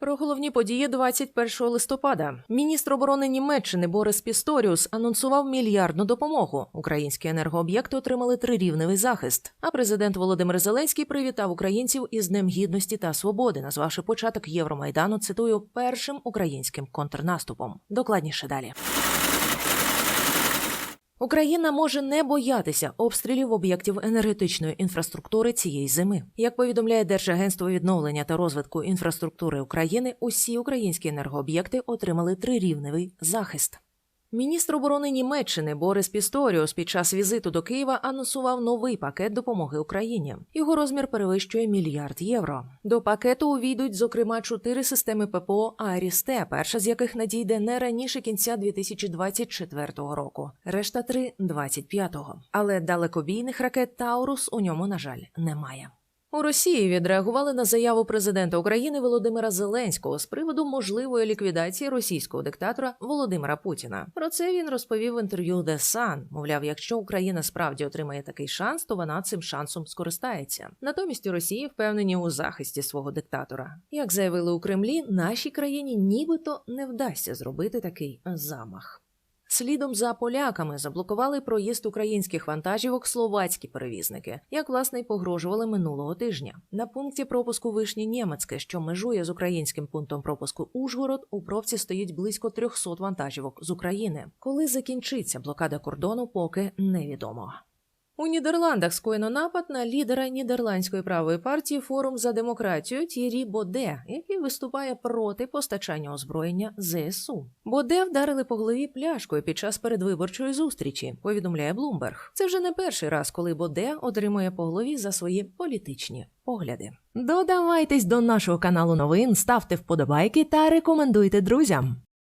Про головні події 21 листопада. Міністр оборони Німеччини Борис Пісторіус анонсував мільярдну допомогу. Українські енергооб'єкти отримали трирівневий захист. А президент Володимир Зеленський привітав українців із Днем Гідності та Свободи, назвавши початок Євромайдану цитую першим українським контрнаступом. Докладніше далі. Україна може не боятися обстрілів об'єктів енергетичної інфраструктури цієї зими. Як повідомляє Держагентство відновлення та розвитку інфраструктури України, усі українські енергооб'єкти отримали трирівневий захист. Міністр оборони Німеччини Борис Пісторіус під час візиту до Києва анонсував новий пакет допомоги Україні. Його розмір перевищує мільярд євро. До пакету увійдуть, зокрема, чотири системи ППО Арісте, перша з яких надійде не раніше кінця 2024 року. Решта три 25-го. Але далекобійних ракет Таурус у ньому, на жаль, немає. У Росії відреагували на заяву президента України Володимира Зеленського з приводу можливої ліквідації російського диктатора Володимира Путіна. Про це він розповів в інтерв'ю The Sun. Мовляв, якщо Україна справді отримає такий шанс, то вона цим шансом скористається. Натомість у Росії впевнені у захисті свого диктатора. Як заявили у Кремлі, нашій країні нібито не вдасться зробити такий замах. Слідом за поляками заблокували проїзд українських вантажівок словацькі перевізники, як власне й погрожували минулого тижня. На пункті пропуску Вишні німецьке, що межує з українським пунктом пропуску Ужгород, у пробці стоїть близько 300 вантажівок з України. Коли закінчиться блокада кордону, поки невідомо. У Нідерландах скоєно напад на лідера нідерландської правої партії Форум за демократію Тірі Боде, який виступає проти постачання озброєння ЗСУ. Боде вдарили по голові пляшкою під час передвиборчої зустрічі. Повідомляє Блумберг. Це вже не перший раз, коли Боде отримує по голові за свої політичні погляди. Додавайтесь до нашого каналу новин, ставте вподобайки та рекомендуйте друзям.